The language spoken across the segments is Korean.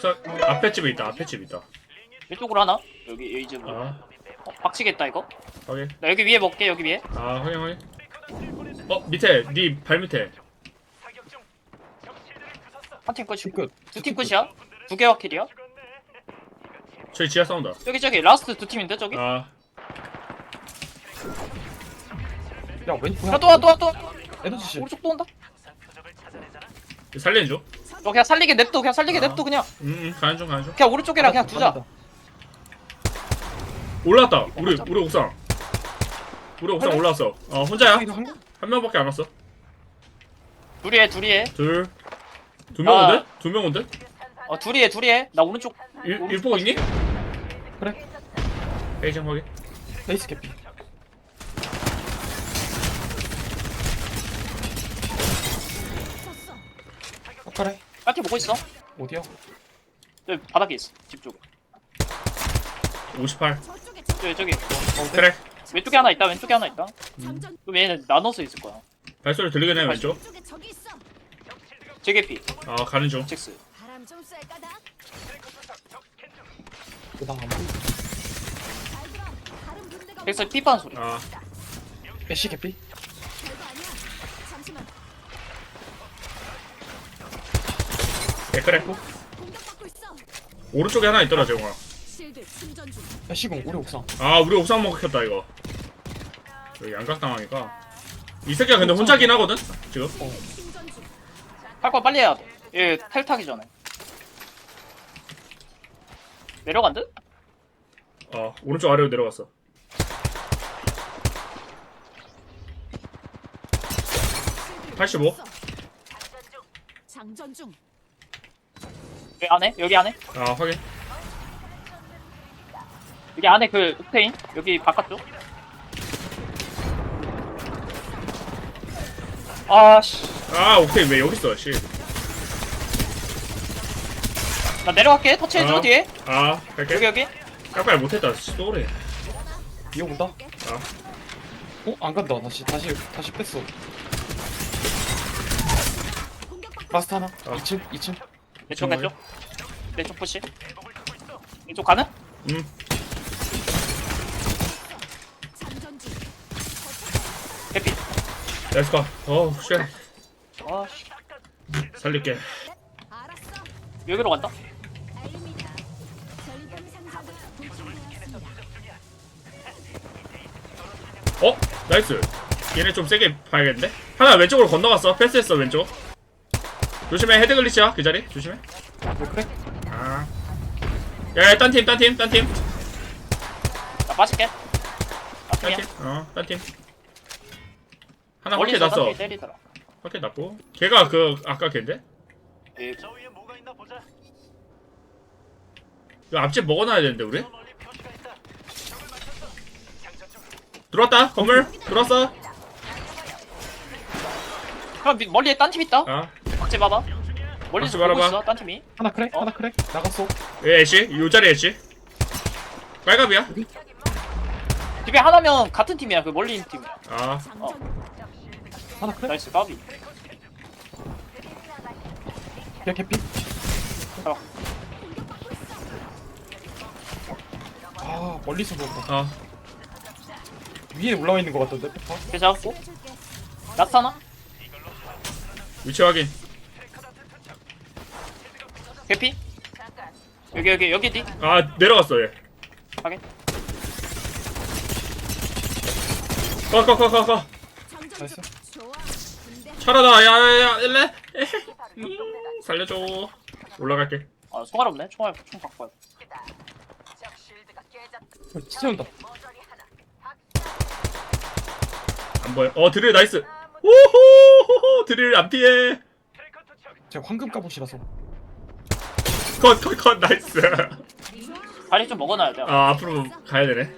옥상 앞에 집에 있다. 앞에 집에 있다. 이쪽으로 하나? 여기 여기 집. 아, 어, 박치겠다 이거. 확인. 나 여기 위에 먹게 여기 위에. 아, 확인 확인. 어, 밑에 네 발 밑에. 한 팀 끝이. 끝. 두팀 끝이야? 두 개와 킬이야? 저기 지하 싸운다. 저기 저기 라스트 두 팀인데 저기? 아, 야 왼쪽 야또와또와또 와. 에너지 씨. 오른쪽 또 온다. 중. 너 그냥 살리게 냅둬 그냥 살리게 아. 냅둬 그냥. 음, 음, 가는 중 가는 중. 그냥 오른쪽이랑 그냥 두자. 올라왔다. 우리 우리 옥상. 우리 옥상 올라왔어. 어, 혼자야? 한 명밖에 안 왔어. 둘이 해 둘이 해. 둘. 두 명 아. 온데? 두명 온데? 어 둘이 해 둘이 해. 나 오른쪽. 일, 일포 있니? 그래. 베이징 확인. 레이스 캐피. 아까래 빨리 보고 있어. 어디야? 저기 바닥에 있어. 집 쪽. 58. 저기 저기 그래. 왼쪽에 하나 있다. 왼쪽에 하나 있다. 그럼 얘는 나눠서 있을 거야. 발소리 들리긴 해, 왼쪽. 쪽에 적이 있어. 제게피 아, 가는 중. 잭스. 바람 좀 쐴까다. 그다음 안 보이. 잘 들어. 다른 분대가 잭스 피파는 소리. 아, 애쉬 캐피. 공격받고 있어. 오른쪽에 하나 있더라, 재홍아. 중. 애쉬공 우리 옥상. 아, 우리 옥상 먹혔다, 이거. 여기 양각 당하니까. 이 새끼가 근데 혼자긴 하거든? 지금? 충전 중. 할거 빨리 해야 돼. 얘 탈타기 전에. 내려간 듯? 어, 오른쪽 아래로 내려갔어. 실드 85? 있어. 장전 중. 여기 안에? 여기 안에? 아, 확인. 여기 안에 그 옥테인? 여기 바깥쪽? 아씨. 아, 오케이. 왜 여기 있어, 씨. 나 내려갈게. 터치해줘 어. 뒤에. 아, 여기 갈게. 여기. 깜빡이 못했다, 씨. 쏘래. 이어 온다. 아, 어? 안 간다. 다시 다시 다시 뺐어. 라스트 하나. 아. 2층 2층. 정말? 내쪽. 내쪽 푸시. 이쪽 가는? 중. 해피. 어우, 쉣. 아 씨. 살릴게. 여기로 간다. 어? 나이스. 얘네 좀 세게 봐야겠는데? 하나 왼쪽으로 건너갔어. 패스했어, 왼쪽. 조심해, 헤드 글리치야. 그 자리. 조심해. 뭐 그래? 아. 야, 야, 딴 팀, 딴 팀, 딴 팀. 나 빠질게. 딴 나중에. 팀. 어, 딴 팀. 하나 멀리서 났어. 때리더라. 확히 났고. 걔가 그, 아까 걔인데? 예. 이거 앞집 먹어놔야 되는데, 우리? 들어왔다, 건물. 들어왔어. 형 밑- 멀리에 딴 팀 있다. 아, 박제 봐봐. 멀리서 박제 보고 바라봐. 있어. 딴 팀이. 하나 크랙 어? 하나 크랙. 나갔어. 예, 애쉬. 요 자리 애쉬. 빨갑이야. 집에 하나면 같은 팀이야. 그 멀리 있는 팀이야. 아, 장전. 하나 크랙. 나이스 까비. 야 캐피. 어. 아 멀리서 본다. 아. 위에 올라와 있는 것 같던데 페파. 걔 잡았고. 나타나? 위치 확인. 개피? 여기 여기 여기 뒤. 아, 내려갔어, 얘. 확인. 가, 가, 가, 가, 가. 장전 나이스. 차라다, 야, 야, 야, 일래? 음, 살려줘. 올라갈게. 아 총알 없네. 총알 총 갖고 와. 어, 진짜 온다. 안 보여. 어, 드릴 나이스. 오호, 드릴 안 피해. 제가 황금 갑옷이라서. 컷, 컷, 컷, 나이스. 다리 좀 먹어놔야 돼. 아, 앞으로 가야 되네.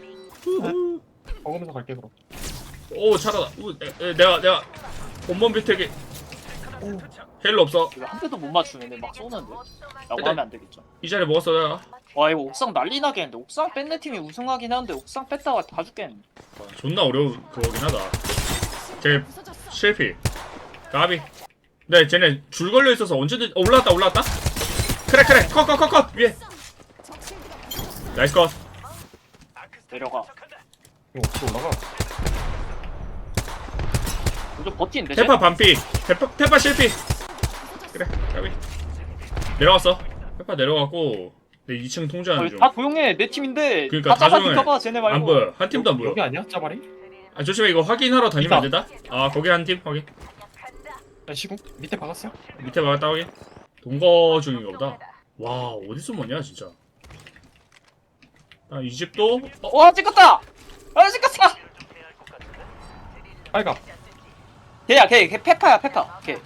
먹으면서 갈게 그럼. 오, 차라다. 오, 에, 에, 내가, 내가 온몸 비트기. 오. 헬로 없어. 이거 한 대도 못 맞추는데 막 쏘는데. 라고 하면 안 되겠죠. 이 자리 먹었어, 내가. 와 이거 옥상 난리 나겠는데. 옥상 뺀내 팀이 우승하긴 하는데 옥상 뺐다가 다 죽겠는데. 존나 어려운 그거긴 하다. 제. 실패. 가비. 네, 쟤네 줄 걸려 있어서 언제든 어, 올라왔다, 올라왔다. 그래 그래 컷컷컷컷 위에. 나이스 컷 내려가. 이거 어떻게 올라가? 좀 버티는데. 페파 반피 페파 페파 실피 그래 까비 내려갔어 페파 내려갔고 내 2층 통제하는 다 조용해. 내 팀인데. 그러니까 다 다 조용해. 봐. 쟤네 말고. 중안 보여 한 팀도 안 보여 여기 아니야? 짜바리? 아 조심해 이거 확인하러 다니면 안. 된다 아 거기 한 팀 확인 야 시공 밑에 박았어? 밑에 막았다 확인 동거 중인가 보다 와 어디서 뭐냐 진짜 아, 이 집도 어, 와 찍었다. 아 찍었어. 빨가 걔야 걔. 걔 페파야 페파. 걔.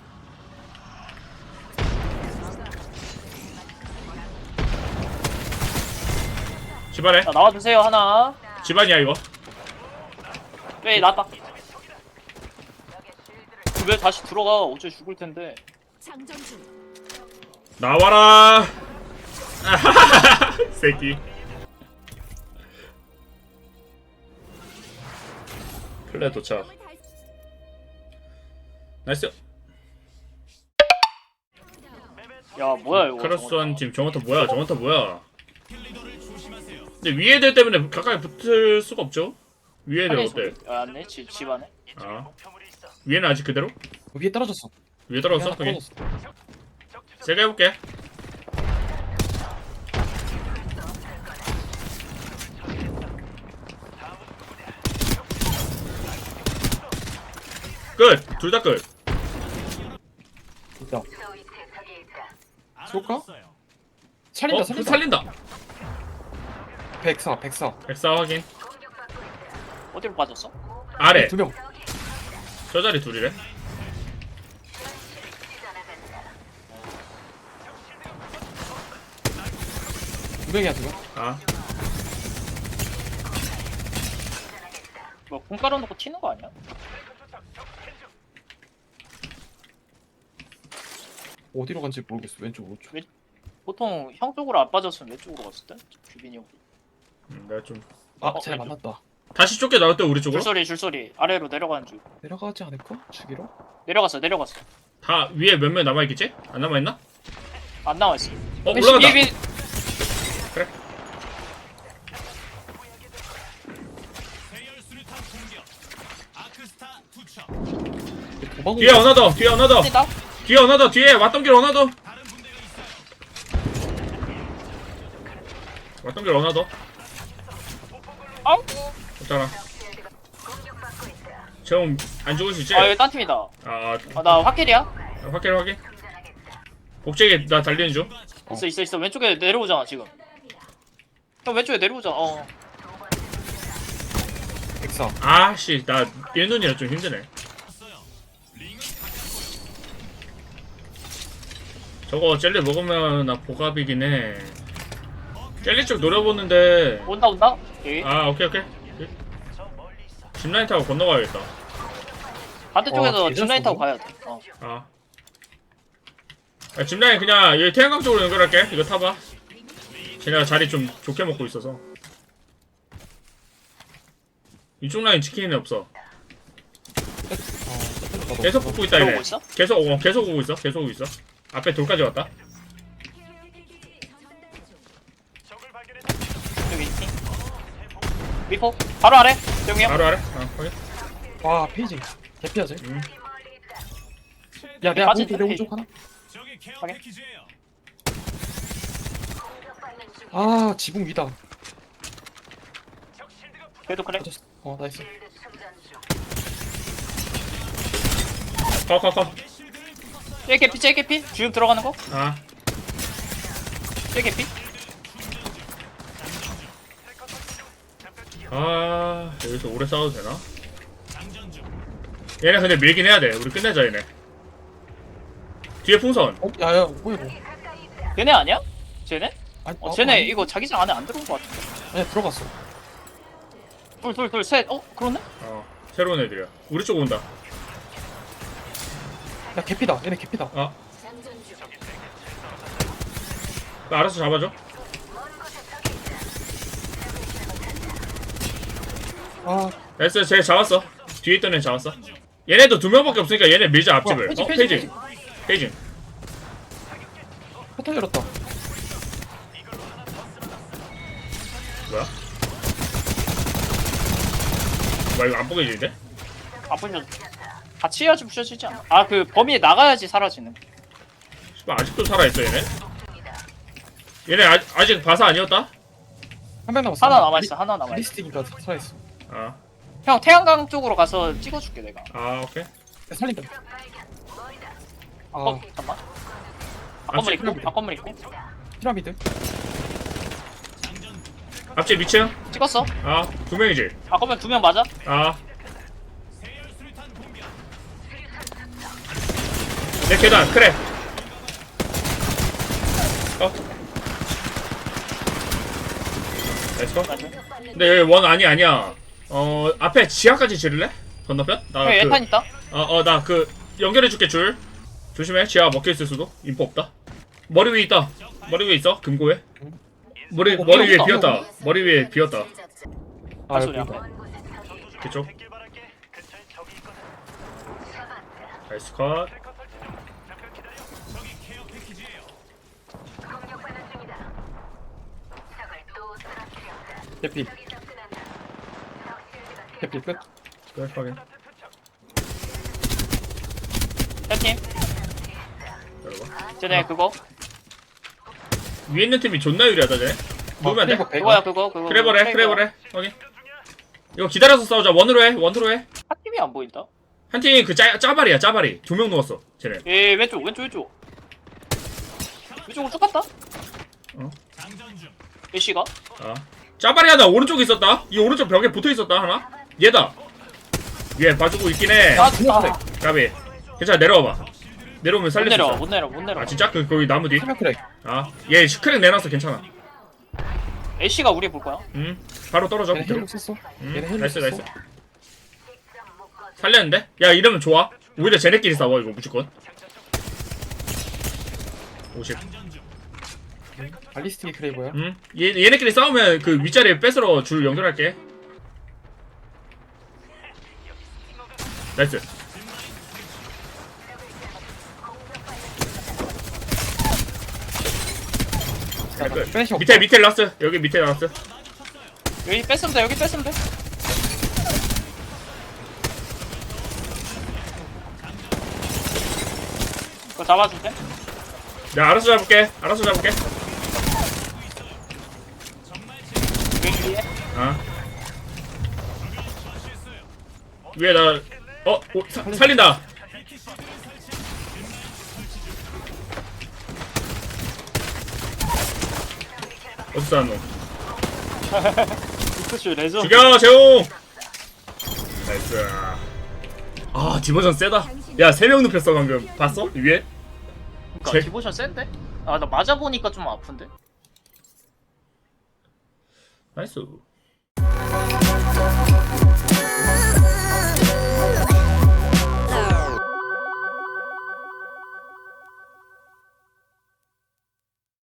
집안에 자 나와주세요 하나. 집안이야 이거 왜 나왔다. 왜 다시 들어가? 어째 죽을 텐데. 장전 중. 나와라. 아하하하 새끼. 플레 도착. 나이스. 야 뭐야 이거. 크로스한 팀 저번터 뭐야? 저번터 뭐야? 근데 위에 애들 때문에 가까이 붙을 수가 없죠? 위에 애들 어때? 아, 안네 집 집 안에. 아. 위에는 아직 그대로? 위에 떨어졌어. 위에 떨어졌어? 거기? 떨어졌어 제가 해볼게 끝! 둘 다 끝! 있다 쏠까? 살린다 어? 살린다 살린다! 백사 백사 백사 확인 어디로 빠졌어? 아래! 두명 저 자리 둘이래 두 명이야 두명 아 뭐공 깔아놓고 튀는 거 아니야? 어디로 간지 모르겠어 왼쪽 오른쪽 보통 형 쪽으로 안 빠졌으면 왼쪽으로 갔을 때. 규빈이 형. 음, 내가 좀 아잘 어, 만났다 다시 쫓겨 나올 때 우리 쪽으로? 줄소리 줄소리 아래로 내려가는 중. 내려가지 않을까? 주기로? 내려갔어 내려갔어. 다 위에 몇 명 남아 있겠지? 안 남아 있나? 안 나와 있어. 어 올라간다! 뒤에 어나더! 뒤에 어나더! 뛴다? 뒤에 어나더! 뒤에 왔던 길 어나더! 왔던 길 어나더 아우. 없잖아 재홍 안 죽을 수 있지? 아 여기 딴 팀이다. 아, 아, 나 확킬이야? 아 확인 확인 복제기 나 달리는 중 있어 있어 있어 왼쪽에 내려오잖아 지금. 형 왼쪽에 내려오잖아. 어. 백사 아씨 나 얘눈이라 좀 힘드네 저거 젤리 먹으면 나 보갑이긴 해. 젤리 쪽 노려보는데. 온다 온다. 여기 아 오케이 오케이. 짚라인 타고 건너가야겠다. 반대쪽에서 와, 짚라인 타고 가야 돼. 어. 아. 야, 짚라인 그냥 여기 태양광 쪽으로 연결할게. 이거 타봐. 쟤네가 자리 좀 좋게 먹고 있어서. 이쪽 라인 지키는 애 없어. 어 계속 붙고 있다 들어오고 있어? 계속 어, 계속 오고 있어. 계속 오고 있어 앞에 돌까지 왔다 여기? 미포 바로 아래. 형. 바로 아래 아 확인 와 페이지 개피하지 음. 야 내가 내때 오른쪽 하나 확인. 아 지붕 위다 그래도 그래. 어 나이스 커 커 커 쟤 개피 쟤 개피. 주름 들어가는 거? 아쟤 개피. 아 여기서 오래 싸워도 되나? 얘네 근데 밀긴 해야 돼 우리 끝내자 얘네 뒤에 풍선 어? 야야 뭐야 이거 걔네 아니야? 쟤네? 아니, 어, 아, 쟤네 아니, 이거 자기장 안에 안 들어온 거 같은데. 아니 들어갔어 둘둘둘 셋. 어 그렇네? 어 새로운 애들이야 우리 쪽 온다 야 개피다 얘네 개피다 아. 나 알아서 잡아줘. 아 어. 쟤 잡았어. 뒤에 있던 애 잡았어. 얘네도 두 명밖에 없으니까 얘네 밀자 앞집을. 페이지, 어, 페이지, 페이지, 포탈 열었다 뭐야? 와 이거 안 보게 지는데? 아프면 같이 해야지 부셔지지 않아? 아 그 범위에 나가야지 사라지는. 씨발 아직도 살아있어 얘네? 얘네 아, 아직 바사 아니었다? 한명 남았어 하나 남아 있어. 하나 남아 있어. 리스틱이니까 살아있어 아, 형 태양강 쪽으로 가서 찍어줄게 내가. 아 오케이 살린다 아 어 잠깐만. 바건물 있고 바건물 있고. 피라미드 앞집 2층? 찍었어. 아, 두 명이지? 바건물 두명 맞아? 아. 내 계단, 그래. 어. 맞아. 근데 여기 원 아니 아니야. 어, 앞에 지하까지 지를래? 건너편? 나형 그, 예탄 있다. 어, 어, 나 그 연결해줄게 줄. 조심해, 지하 먹혀 있을 수도. 인포 없다. 머리 위에 있다. 머리 위에 있어. 금고에. 머리 어, 머리 위에 없다. 비었다. 머리 위에 비었다. 아 발소리야. 여기 그쪽. 나이스 컷. 대피 대피 끝끝 확인. 기다려봐. 쟤네 그거. 위에 있는 팀이 존나 유리하다 쟤. 누우면 안 돼? 크레이버 백. 그거야 그거 그거. 크레버래. 크레버래 확인. 이거 기다려서 싸우자. 원으로 해. 원으로 해. 한 팀이 안 보인다. 한 팀이 그 짜, 짜발이야 짜발이. 두 명 누웠어. 쟤네. 예 왼쪽 왼쪽 왼쪽. 왼쪽으로 쭉 갔다. 어? 애쉬가. 아. 짜발이 하나 오른쪽에 있었다. 이 오른쪽 벽에 붙어 있었다 하나. 얘다. 얘 봐주고 있긴 해. 아, 까비. 괜찮아 내려와봐. 내려오면 못 살릴 수 내려 있어. 못 내려 못 내려. 아 진짜? 그 거기 나무 뒤. 세명 크랙 아. 얘 시크랙 내놨어 괜찮아. 애쉬가 우리 볼 거야. 응. 바로 떨어져. 얘네 밑으로. 헬로 썼어 응. 얘네 헬로 나이스 나이스. 살렸는데? 야 이러면 좋아. 오히려 쟤네끼리 싸워 이거 무조건. 50. 발리스틱이 크레이버야 응? 얘, 얘네끼리 싸우면 그 윗자리에 뺏으러 줄 연결할게. 나이스. 야, 끝. 빼시 없다 밑에 밑에 라스. 여기 밑에 라스. 여기 뺐으면 돼 여기 뺐으면 돼. 그거 잡아줄 때? 내가 알아서 잡을게. 알아서 잡을게. 여기 위에. 아. 위에 나 어, 오, 사, 살린다. 어디서 한 놈? 이프쇼 레전. 죽여 재홍. 나이스. 아 디버전 세다. 야세명 눕혔어 방금. 봤어? 위에? 그니까 제- 디보션 센데? 아 나 맞아 보니까 좀 아픈데. 나이스.